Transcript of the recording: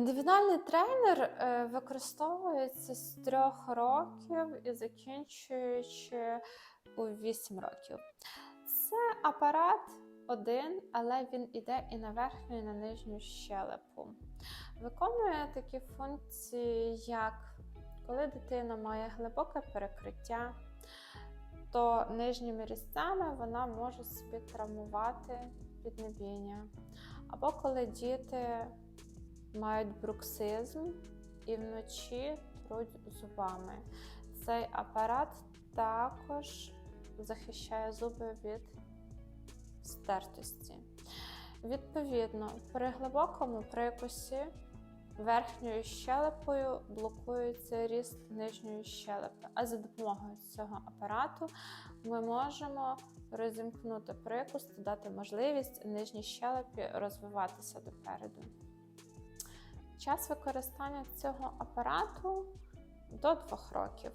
Індивідуальний тренер е, використовується з трьох років і закінчуючи у 8 років. Це апарат один, але він іде і на верхню, і на нижню щелепу. Виконує такі функції, як коли дитина має глибоке перекриття, то нижніми різцями вона може собі травмувати піднебіння. Або коли діти мають бруксизм і вночі труть зубами. Цей апарат також захищає зуби від стертості. Відповідно, при глибокому прикусі верхньою щелепою блокується ріст нижньої щелепи, а за допомогою цього апарату ми можемо розімкнути прикус та дати можливість нижній щелепі розвиватися допереду. Час використання цього апарату до 2 років.